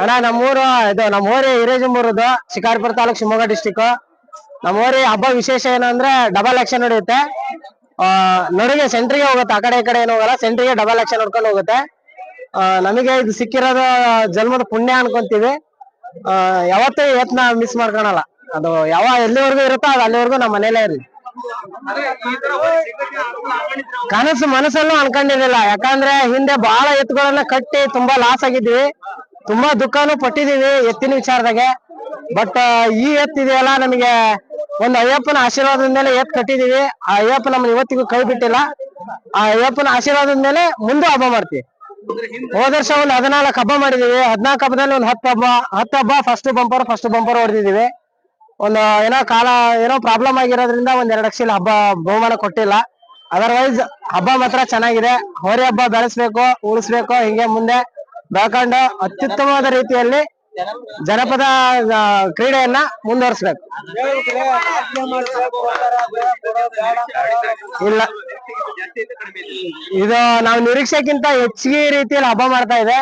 ಅಣ್ಣ, ನಮ್ಮೂರು, ಇದು ನಮ್ಮೂರಿ ಹಿರೇಜಂಬೂರದು ಶಿಕಾರ್ಪುರ ತಾಲೂಕ್ ಶಿವಮೊಗ್ಗ ಡಿಸ್ಟಿಕ್ ನಮ್ಮೂರಿ ಹಬ್ಬ ವಿಶೇಷ ಏನಂದ್ರೆ ಡಬಲ್ ಆಕ್ಷನ್ ನಡೆಯುತ್ತೆ. ನಡುಗೆ ಸೆಂಟ್ರಿಗೆ ಹೋಗುತ್ತೆ, ಆ ಕಡೆ ಈ ಕಡೆ ಏನು ಹೋಗಲ್ಲ ಸೆಂಟ್ರಿಗೆ ಡಬಲ್ ಆಕ್ಷನ್ ನೋಡ್ಕೊಂಡು ಹೋಗುತ್ತೆ. ನಮಗೆ ಇದು ಸಿಕ್ಕಿರೋದು ಜನ್ಮದ ಪುಣ್ಯ ಅನ್ಕೊಂತೀವಿ. ಯಾವತ್ತೂ ಯತ್ನ ಮಿಸ್ ಮಾಡ್ಕೊಳಲ್ಲ. ಅದು ಯಾವ ಎಲ್ಲಿವರೆಗೂ ಇರುತ್ತೋ ಅದು ಅಲ್ಲಿವರೆಗೂ ನಮ್ಮ ಮನೇಲೇ ಇರಲಿ. ಕನಸು ಮನಸ್ಸನ್ನು ಅನ್ಕೊಂಡಿರ್ಲಿಲ್ಲ ಯಾಕಂದ್ರೆ ಹಿಂದೆ ಬಹಳ ಎತ್ತುಗಳನ್ನ ಕಟ್ಟಿ ತುಂಬಾ ಲಾಸ್ ಆಗಿದ್ವಿ. ತುಂಬಾ ದುಃಖನೂ ಪಟ್ಟಿದೀವಿ ಎತ್ತಿನ ವಿಚಾರದಾಗ. ಬಟ್ ಈ ಎತ್ತಿದೆಯಲ್ಲ ನಮಗೆ ಒಂದು ಅಯ್ಯಪ್ಪನ ಆಶೀರ್ವಾದದ ಮೇಲೆ ಎತ್ ಕಟ್ಟಿದೀವಿ ಆ ಅಯ್ಯಪ್ಪ ನಮ್ಮನ್ನ ಇವತ್ತಿಗೂ ಕೈ ಬಿಟ್ಟಿಲ್ಲ. ಆ ಅಯ್ಯಪ್ಪನ ಆಶೀರ್ವಾದದ ಮೇಲೆ ಮುಂದೆ ಹಬ್ಬ ಮಾಡ್ತೀವಿ. ಹೋದ ವರ್ಷ ಒಂದು ಹದಿನಾಲ್ಕು ಹಬ್ಬ ಮಾಡಿದೀವಿ ಹದಿನಾಲ್ಕು ಹಬ್ಬದಲ್ಲಿ ಒಂದು ಹತ್ತು ಹಬ್ಬ ಹತ್ತು ಹಬ್ಬ ಫಸ್ಟ್ ಬಂಪರ್ ಫಸ್ಟ್ ಬಂಪರ್ ಹೊಡೆದಿದೀವಿ ಒಂದು ಏನೋ ಕಾಲ ಏನೋ ಪ್ರಾಬ್ಲಮ್ ಆಗಿರೋದ್ರಿಂದ ಒಂದ್ ಎರಡು ಲಕ್ಷ ಹಬ್ಬ ಬಹುಮಾನ ಕೊಟ್ಟಿಲ್ಲ. ಅದರ್ವೈಸ್ ಹಬ್ಬ ಮಾತ್ರ ಚೆನ್ನಾಗಿದೆ. ಹೋರಿ ಹಬ್ಬ ಬೆಳೆಸ್ಬೇಕು, ಉಳಿಸ್ಬೇಕು, ಹಿಂಗೆ ಮುಂದೆ ಬೆಳ್ಕೊಂಡು ಅತ್ಯುತ್ತಮವಾದ ರೀತಿಯಲ್ಲಿ ಜನಪದ ಕ್ರೀಡೆಯನ್ನ ಮುಂದುವರಿಸ್ಬೇಕು. ಇಲ್ಲ. ಇದು ನಾವು ನಿರೀಕ್ಷೆಗಿಂತ ಹೆಚ್ಚಿಗೆ ರೀತಿಯಲ್ಲಿ ಹಬ್ಬ ಮಾಡ್ತಾ ಇದೆ.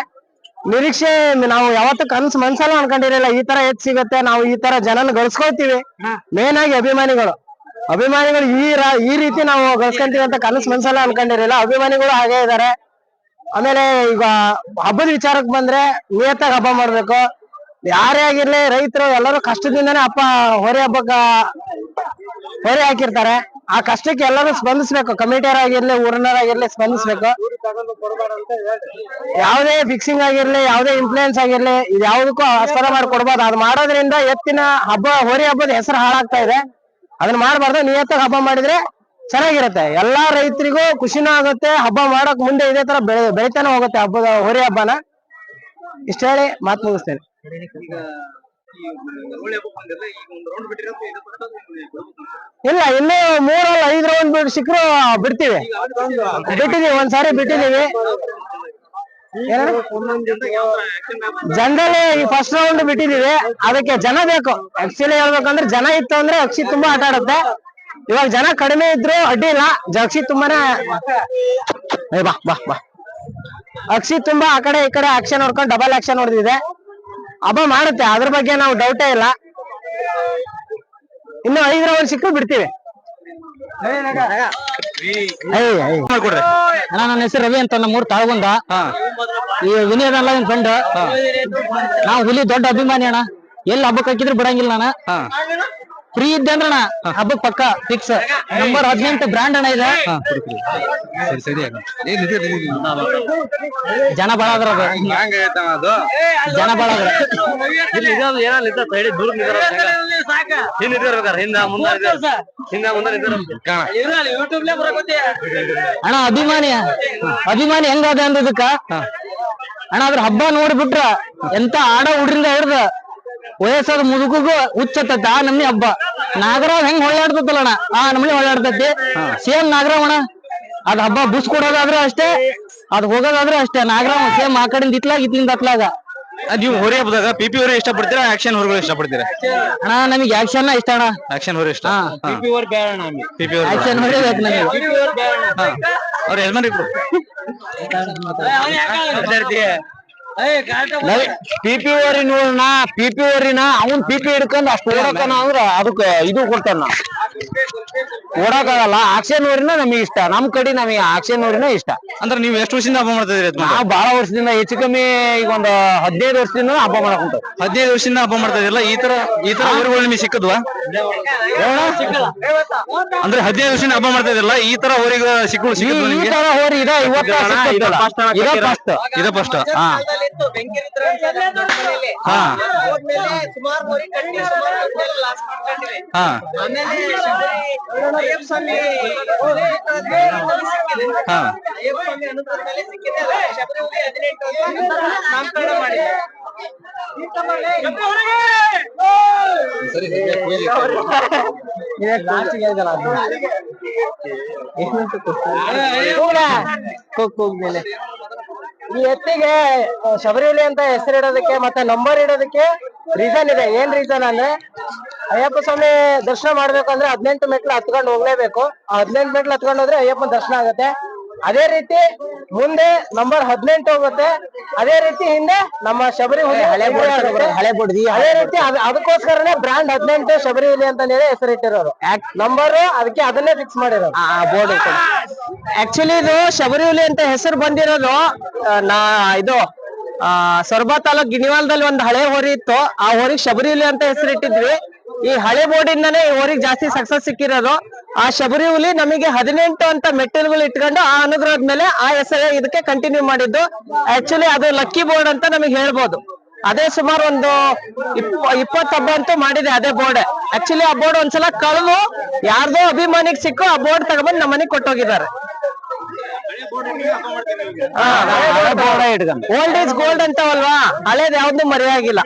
ನಿರೀಕ್ಷೆ ನಾವು ಯಾವತ್ತು ಕನ್ಸು ಮನ್ಸಲ್ಲೂ ಅನ್ಕೊಂಡಿರಲಿಲ್ಲ. ಈ ತರ ಹೆಚ್ಚು ಸಿಗುತ್ತೆ ನಾವು ಈ ತರ ಜನನ ಗಳಿಸ್ಕೊಳ್ತೀವಿ. ಮೇನ್ ಆಗಿ ಅಭಿಮಾನಿಗಳು. ಅಭಿಮಾನಿಗಳು ಈ ರ- ಈ ರೀತಿ ನಾವು ಗಳಿಸ್ಕೊಂತೀವಿ ಅಂತ ಕನಸು ಮನ್ಸಲ್ಲ ಅನ್ಕೊಂಡಿರಲಿಲ್ಲ. ಅಭಿಮಾನಿಗಳು ಹಾಗೆ ಇದಾರೆ. ಆಮೇಲೆ ಈಗ ಹಬ್ಬದ ವಿಚಾರಕ್ಕೆ ಬಂದ್ರೆ ನಿಯತ್ತಾಗಿ ಹಬ್ಬ ಮಾಡ್ಬೇಕು. ಯಾರೇ ಆಗಿರ್ಲಿ ರೈತರು ಎಲ್ಲರೂ ಕಷ್ಟದಿಂದನೇ ಅಪ್ಪ ಹೊರೆ ಹಬ್ಬಕ್ಕ ಹೊರೆ ಹಾಕಿರ್ತಾರೆ. ಆ ಕಷ್ಟಕ್ಕೆ ಎಲ್ಲರೂ ಸ್ಪಂದಿಸ್ಬೇಕು. ಕಮಿಟಿಯರ್ ಆಗಿರ್ಲಿ ಊರಿನವರಾಗಿರ್ಲಿ ಸ್ಪಂದಿಸ್ಬೇಕು. ಯಾವುದೇ ಫಿಕ್ಸಿಂಗ್ ಆಗಿರ್ಲಿ, ಯಾವುದೇ ಇನ್ಫ್ಲೂಯೆನ್ಸ್ ಆಗಿರ್ಲಿ, ಇದು ಯಾವುದಕ್ಕೂ ಆಸ್ಪದ ಮಾಡಿ ಕೊಡ್ಬಾರ್ದು ಅದ್ ಮಾಡೋದ್ರಿಂದ ಎತ್ತಿನ ಹಬ್ಬ, ಹೋರಿ ಹಬ್ಬದ ಹೆಸರು ಹಾಳಾಗ್ತಾ ಇದೆ. ಅದನ್ನ ಮಾಡಬಾರ್ದು. ನಿಯತ್ತಾಗಿ ಹಬ್ಬ ಮಾಡಿದ್ರೆ ಚೆನ್ನಾಗಿರುತ್ತೆ. ಎಲ್ಲಾ ರೈತರಿಗೂ ಖುಷಿನೂ ಆಗುತ್ತೆ. ಹಬ್ಬ ಮಾಡಕ್ ಮುಂದೆ ಇದೇ ತರ ಬೆಳೆ, ಬೆಳಿತಾನೆ ಹೋಗುತ್ತೆ ಹಬ್ಬದ, ಹೋರಿ ಹಬ್ಬನ. ಇಷ್ಟ ಹೇಳಿ ಮಾತು ಮುಗಿಸ್ತೇನೆ. ಇಲ್ಲ, ಇನ್ನು ಮೂರಲ್ಲ ಐದು ರೌಂಡ್ ಬಿಟ್ಟು ಸಿಕ್ಕರು ಬಿಡ್ತೀವಿ. ಬಿಟ್ಟಿದೀವಿ ಒಂದ್ಸಾರಿ ಬಿಟ್ಟಿದೀವಿ. ಜನರಲ್ಲಿ ಈ ಫಸ್ಟ್ ರೌಂಡ್ ಬಿಟ್ಟಿದೀವಿ. ಅದಕ್ಕೆ ಜನ ಬೇಕು. ಅಕ್ಷಿಲಿ ಹೇಳ್ಬೇಕಂದ್ರೆ ಜನ ಇತ್ತು ಅಂದ್ರೆ ಅಕ್ಷಿ ತುಂಬಾ ಆಟ ಆಡುತ್ತೆ. ಇವಾಗ ಜನ ಕಡಿಮೆ ಇದ್ರು ಅಡ್ಡಿ ಇಲ್ಲ. ಅಕ್ಷಿ ತುಂಬಾನೇ ಬಾ ಬಾ ಬಾ. ಅಕ್ಷಿ ತುಂಬಾ ಆ ಕಡೆ ಈ ಕಡೆ ಆಕ್ಷನ್ ನೋಡ್ಕೊಂಡು ಡಬಲ್ ಆಕ್ಷನ್ ಹೊಡೆದಿದೆ. ಹಬ್ಬ ಮಾಡುತ್ತೆ. ಅದ್ರ ಬಗ್ಗೆ ನಾವು ಡೌಟೇ ಇಲ್ಲ. ಇನ್ನು ಐದು ರೌಂಡ್ ಸಿಕ್ಕರು ಬಿಡ್ತೀವಿ. ಅಣ್ಣ ನನ್ನ ಹೆಸರು ರವಿ ಅಂತ ನಮ್ಮೂರ್ ತಾಳ್ಗುಂದ. ಈ ವಿನಯದ ಅಲ್ಲ ನಿನ್ ಫ್ರೆಂಡ್ ನಾವು ಹುಲಿ ದೊಡ್ಡ ಅಭಿಮಾನಿ ಅಣ್ಣ. ಎಲ್ಲಿ ಹಬ್ಬಕ್ಕೆ ಹಾಕಿದ್ರು ಬಿಡಂಗಿಲ್ಲ ನಾನು. ಫ್ರೀ ಇದ್ದೆ ಅಂದ್ರೆ ಅಣ್ಣ ಹಬ್ಬಕ್ ಪಕ್ಕ ಫಿಕ್ಸ್ ನಂಬರ್ ಹದಿನೆಂಟು ಬ್ರ್ಯಾಂಡ್ ಅಣ್ಣ ಇದೆ. ಸರಿ ಸರಿ ಜನ ಬಾಳ ಅದ್ರ ಅದು. ಅದು. ಜನ ಬಾಳ ಅದ್ರ. ಇಲ್ಲಿ ಇರೋದು ಏನಲ್ಲ ಇದ್ದ ಸೈಡ್ ದೂರ ಹಿಂದ ನಿಂತಿರ್ಬೇಕಾರ ಹಿಂದ ಮುಂದ ಹಿಂದ ಮುಂದ ನಿಂತಿರ್ಬೇಕು ಕಾಣ. ಅಣ್ಣ ಅಭಿಮಾನಿ. ಅಭಿಮಾನಿ ಹೆಂಗದ ಅಂದದಕ್ಕ ಅಣ್ಣ ಅದ್ರ ಹಬ್ಬ ನೋಡ್ಬಿಟ್ರ ಎಂತ ಆಡ ಹುಡ್ರಿಂದ ಹಿಡ್ದ. ವಯಸ್ಸಾದ ಮುದುಕಗೂ ಹುಚ್ಚತ್ತ ಆ ನಮ್ನಿ ಹಬ್ಬ. ನಾಗರಾವ್ ಹೆಂಗ್ ಹೊಳ್ಳಾಡ್ತತ್ತಲ್ಲ ಅಣ್ಣ ಆ ನಮ್ನಿ ಹೊಳ್ಳಾಡ್ತತಿ ಸೇಮ್ ನಾಗರಾವ್ ಅಣ್ಣ. ಅದ್ ಹಬ್ಬ ಬುಸ್ ಕೊಡೋದಾದ್ರೆ ಅಷ್ಟೇ ಅದ್ ಹೋಗೋದಾದ್ರೆ ಅಷ್ಟೇ. ನಾಗರಾವ್ ಸೇಮ್ ಆ ಕಡೆಯಿಂದ ಇತ್ಲಾಗ ಇತ್ಲಿಂದ ಅತ್ಲಾಗ. ನೀವು ಹೊರಿ ಹಬ್ಬದಾಗ ಪಿ ಪಿ ಹೊರಿ ಇಷ್ಟಪಡ್ತೀರಾ ಆಕ್ಷನ್ ಹೊರಗಳು ಇಷ್ಟಪಡ್ತೀರಾ? ಅಣ್ಣ ನಮಗೆ ಆಕ್ಷನ್ ಇಷ್ಟ ಅಣ್ಣ. ಆಕ್ಷನ್ ಹೊರಿ ಇಷ್ಟ? ಹಾ. ಪಿ ಪಿ ಹೊರಿ ಆಕ್ಷನ್ ನಮಗೆ. ಅವ್ರ ಯಜಮಾನ್ ಇಬ್ರು ಓರಿ ಪಿ ಪಿಪಿ ಓರಿನ ಅವನ್ ಪಿಪಿ ಹಿಡ್ಕೊಂಡ್ ಅಷ್ಟು ಓಡಕನ ಅಂದ್ರ ಅದಕ್ಕ ಇದು ಕೊಡ್ತಾನ ಓಡಕ್ಕಾಗಲ್ಲ ಆಕ್ಷನ್ ಓರಿನ ನಮಗೆ ಇಷ್ಟ. ನಮ್ ಕಡೆ ನಮಗೆ ಆಕ್ಷನ್ ಓರಿನ ಇಷ್ಟ. ಅಂದ್ರೆ ನೀವು ಎಷ್ಟು ವರ್ಷದಿಂದ ಹಬ್ಬ ಮಾಡ್ತಿದ್ರಿ? ನಾವು ಬಹಳ ವರ್ಷದಿಂದ ಹೆಚ್ಚು ಕಮ್ಮಿ ಈಗ ಒಂದು ಹದಿನೈದು ವರ್ಷದಿಂದ ಹಬ್ಬ ಮಾಡಕ್ ಹದಿನೈದು ವರ್ಷದಿಂದ ಹಬ್ಬ ಮಾಡ್ತಾ ಇದಿರಲ್ಲ? ಈ ತರ ಈ ತರ ಊರುಗಳು ನಿಮಗೆ ಸಿಕ್ಕದ್ವಾ? ಅಂದ್ರೆ ಹದಿನೈದು ವರ್ಷದಿಂದ ಹಬ್ಬ ಮಾಡ್ತಾ ಇದಿರಲ್ಲ? ಈ ತರ ಊರಿಗೆ ಸಿಕ್ಕಳು ತರ ಹೋರಿ ಇದೆ ಇವತ್ತ ಫಸ್ಟ್ ಇದ ಫಸ್ಟ್ ಹಾ. ಹಾ. ಸುಮಾರು ಮರಿ ಕಟ್ಟಿ ಸುಮಾರು ಹೊತ್ತಲ್ಲಿ ಲಾಸ್ ಮಾಡ್ಕೊಂಡಿವೆ ಹಾ. ಆಮೇಲೆ ಅಯ್ಯಪ್ಪ ಸ್ವಾಮಿ ಸಿಕ್ಕಿದೆ ಹಾ ಅಯ್ಯಪ್ಪ ಸ್ವಾಮಿ ಅನುಗ್ರಹದ ಮೇಲೆ ಸಿಕ್ಕಿದೆ ಅಲ್ಲ. ಶಬರಿಮಲೆ ಹದಿನೆಂಟು ಅಂತ ನಾಮಕರಣ ಮಾಡಿದೆ ಮೇಲೆ. ಈ ಎತ್ತಿಗೆ ಶಬರಿಲಿ ಅಂತ ಹೆಸರಿಡೋದಕ್ಕೆ ಮತ್ತೆ ನಂಬರ್ ಇಡೋದಕ್ಕೆ ರೀಸನ್ ಇದೆ. ಏನ್ ರೀಸನ್ ಅಂದ್ರೆ, ಅಯ್ಯಪ್ಪ ಸ್ವಾಮಿ ದರ್ಶನ ಮಾಡ್ಬೇಕಂದ್ರೆ ಹದಿನೆಂಟು ಮೆಟ್ಲು ಹತ್ಕೊಂಡು ಹೋಗ್ಲೇಬೇಕು. ಹದಿನೆಂಟು ಮೆಟ್ಲು ಹತ್ಕೊಂಡು ಹೋದ್ರೆ ಅಯ್ಯಪ್ಪನ ದರ್ಶನ ಆಗುತ್ತೆ. ಅದೇ ರೀತಿ ಮುಂದೆ ನಂಬರ್ ಹದಿನೆಂಟು ಹೋಗುತ್ತೆ. ಅದೇ ರೀತಿ ಹಿಂದೆ ನಮ್ಮ ಶಬರಿ ಹುಲಿ ಹಳೆ ಹಳೆ ಬುಡ್ದಿ ಅದೇ ರೀತಿ ಅದ್- ಅದಕ್ಕೋಸ್ಕರನೇ ಬ್ರಾಂಡ್ ಹದಿನೆಂಟು ಶಬರಿ ಹುಲಿ ಅಂತ ಹೇಳಿ ಹೆಸರಿಟ್ಟಿರೋರು ನಂಬರ್ ಅದಕ್ಕೆ ಅದನ್ನೇ ಫಿಕ್ಸ್ ಮಾಡಿರೋದು ಬೋರ್ಡ್ ಆಕ್ಚುಲಿ ಇದು ಶಬರಿ ಹುಲಿ ಅಂತ ಹೆಸರು ಬಂದಿರೋದು ಆ, ನಾ ಇದು ಆ ಸೊರಬ ತಾಲೂಕ್ ಗಿಣಿವಾಲ್ದಲ್ಲಿ ಒಂದು ಹಳೆ ಹೋರಿ ಇತ್ತು. ಆ ಹೋರಿಗೆ ಶಬರಿ ಹುಲಿ ಅಂತ ಹೆಸರಿಟ್ಟಿದ್ವಿ. ಈ ಹಳೆ ಬೋರ್ಡಿಂದಾನೇ ಈ ಹೋರಿಗೆ ಜಾಸ್ತಿ ಸಕ್ಸಸ್ ಸಿಕ್ಕಿರೋದು. ಆ ಶಬರಿ ಹುಲಿ ನಮಗೆ ಹದಿನೆಂಟು ಅಂತ ಮೆಟ್ಟಿಲುಗಳು ಇಟ್ಕೊಂಡು ಆ ಅನುಗ್ರಹದ ಮೇಲೆ ಆ ಹೆಸರು ಇದಕ್ಕೆ ಕಂಟಿನ್ಯೂ ಮಾಡಿದ್ದು. ಆಕ್ಚುಲಿ ಅದು ಲಕ್ಕಿ ಬೋರ್ಡ್ ಅಂತ ನಮಗೆ ಹೇಳ್ಬೋದು. ಅದೇ ಸುಮಾರು ಒಂದು ಇಪ್ಪ ಇಪ್ಪತ್ತು ಹಬ್ಬ ಅಂತೂ ಮಾಡಿದೆ ಅದೇ ಬೋರ್ಡ್ ಆಕ್ಚುಲಿ ಆ ಬೋರ್ಡ್ ಒಂದ್ಸಲ ಕಳೆದು ಯಾರ್ದೋ ಅಭಿಮಾನಿಗೆ ಸಿಕ್ಕು ಆ ಬೋರ್ಡ್ ತಗೊಂಡ್ಬಂದು ನಮ್ಮ ಮನೆಗೆ ಕೊಟ್ಟೋಗಿದ್ದಾರೆ. ಓಲ್ಡ್ ಈಸ್ ಗೋಲ್ಡ್ ಅಂತವಲ್ವಾ? ಹಳೇದ್ ಯಾವ್ದು ಮರೆಯಾಗಿಲ್ಲ.